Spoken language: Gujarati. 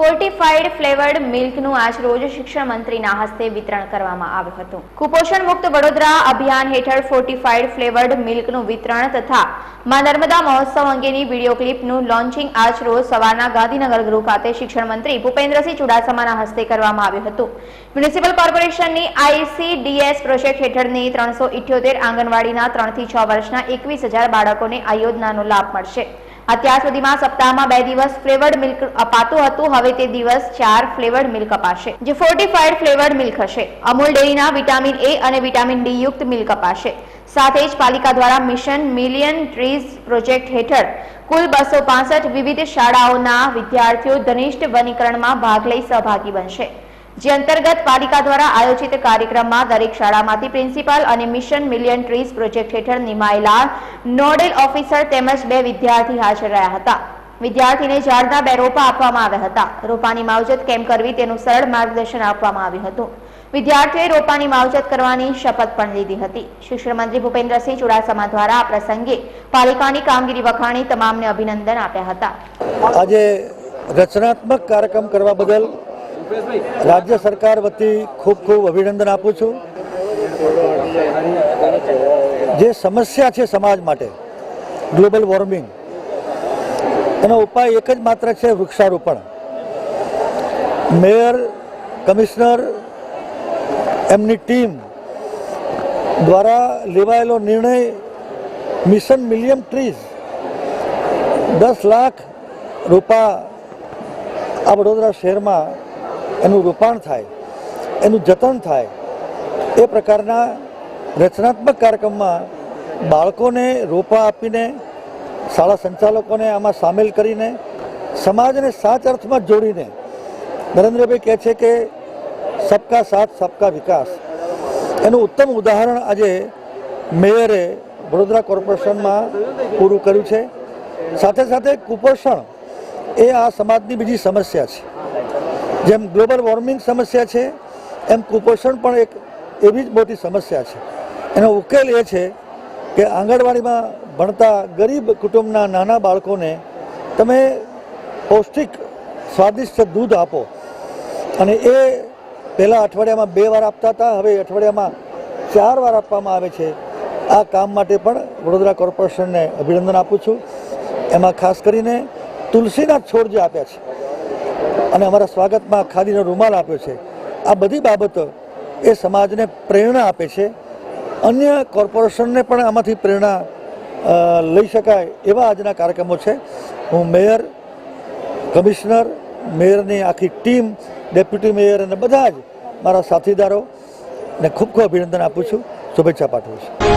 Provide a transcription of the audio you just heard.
ફોર્ટિફાઈડ ફ્લેવર્ડ મિલ્કનું આજ રોજ શિક્ષણ મંત્રીના હસ્તે વિતરણ કરવામાં આવ્યું હતું. કુપોષણ મુક્ત વડોદરા અભિયાન હેઠળ ફોર્ટિફાઈડ ફ્લેવર્ડ મિલ્કનું વિતરણ તથા મા નર્મદા મહોત્સવ અંગેની વીડિયો ક્લિપનું લોન્ચિંગ આજ રોજ સવારના ગાંધીનગર ગૃહ ખાતે શિક્ષણ મંત્રી ભૂપેન્દ્રસિંહ ચુડાસમાના હસ્તે કરવામાં આવ્યું હતું. મ્યુનિસિપલ કોર્પોરેશનની આઈસીડીએસ પ્રોજેક્ટ હેઠળની ત્રણસો ઇઠ્યોતેર આંગણવાડીના ત્રણથી છ વર્ષના એકવીસ હજાર બાળકોને આ યોજનાનો લાભ મળશે. અત્યાર સુધીમાં સપ્તાહમાં બે દિવસ ફ્લેવર્ડ મિલ્ક અપાતું હતું. હવે તે દિવસ ચાર ફ્લેવર્ડ મિલ્ક અપાશે, જે ફોર્ટિફાઈડ ફ્લેવર્ડ મિલ્ક હશે. અમૂલ ડેરીના વિટામિન એ અને વિટામિન ડી યુક્ત મિલ્ક અપાશે. સાથે જ પાલિકા દ્વારા મિશન મિલિયન ટ્રીઝ પ્રોજેક્ટ હેઠળ કુલ બસો વિવિધ શાળાઓના વિદ્યાર્થીઓ ધનિષ્ઠ વનીકરણમાં ભાગ લઈ સહભાગી બનશે. જે અંતર્ગત પાલિકા દ્વારા આયોજિત કાર્યક્રમમાં દરેક શાળામાંથી પ્રિન્સિપાલ અને મિશન મિલિયન ટ્રીઝ પ્રોજેક્ટ હેઠળ નિમાયેલા નોડેલ ઓફિસર તેમજ બે વિદ્યાર્થી હાજર રહ્યા હતા. વિદ્યાર્થીને ઝાડના બે રોપા આપવામાં આવ્યા હતા. રોપાની માવજત કેમ કરવી તેનું સરળ માર્ગદર્શન આપવામાં આવ્યું હતું. વિદ્યાર્થીઓએ રોપાની માવજત કરવાની શપથ પણ લીધી હતી. શિક્ષણ મંત્રી ભૂપેન્દ્રસિંહ ચુડાસમા દ્વારા આ પ્રસંગે પાલિકાની કામગીરી વખાણી તમામને અભિનંદન આપ્યા હતા. આજે રચનાત્મક કાર્યક્રમ કરવા બદલ રાજ્ય સરકાર વતી ખૂબ ખૂબ અભિનંદન આપું છું. જે સમસ્યા છે સમાજ માટે, ગ્લોબલ વોર્મિંગ, એનો ઉપાય એક જ માત્ર છે વૃક્ષારોપણ. મેયર, કમિશનર, એમની ટીમ દ્વારા લેવાયેલો નિર્ણય, મિશન મિલિયમ ટ્રીઝ, દસ લાખ રૂપા આ વડોદરા શહેરમાં એનું રોપાણ થાય, એનું જતન થાય, એ પ્રકારના રચનાત્મક કાર્યક્રમમાં બાળકોને રોપા આપીને, શાળા સંચાલકોને આમાં સામેલ કરીને, સમાજને સાચ અર્થમાં જોડીને, નરેન્દ્રભાઈ કહે છે કે સબકા સાથ, સબકા વિકાસ. એનું ઉત્તમ ઉદાહરણ આજે મેયરે વડોદરા કોર્પોરેશનમાં પૂરું કર્યું છે. સાથે સાથે કુપોષણ એ આ સમાજની બીજી સમસ્યા છે. જેમ ગ્લોબલ વોર્મિંગ સમસ્યા છે, એમ કુપોષણ પણ એક એવી જ મોટી સમસ્યા છે. એનો ઉકેલ એ છે કે આંગણવાડીમાં ભણતા ગરીબ કુટુંબના નાના બાળકોને તમે પૌષ્ટિક, સ્વાદિષ્ટ દૂધ આપો. અને એ પહેલાં અઠવાડિયામાં બે વાર આપતા હતા, હવે અઠવાડિયામાં ચાર વાર આપવામાં આવે છે. આ કામ માટે પણ વડોદરા કોર્પોરેશનને અભિનંદન આપું છું. એમાં ખાસ કરીને તુલસીના છોડ જે આપ્યા છે અને અમારા સ્વાગતમાં ખાદીનો રૂમાલ આપ્યો છે. આ બધી બાબતો એ સમાજને પ્રેરણા આપે છે. અન્ય કોર્પોરેશનને પણ આમાંથી પ્રેરણા લઈ શકાય એવા આજના કાર્યક્રમો છે. હું મેયર, કમિશનર, મેયરની આખી ટીમ, ડેપ્યુટી મેયર અને બધા જ મારા સાથીદારો ને ખૂબ ખૂબ અભિનંદન આપું છું. શુભેચ્છા પાઠવું છું.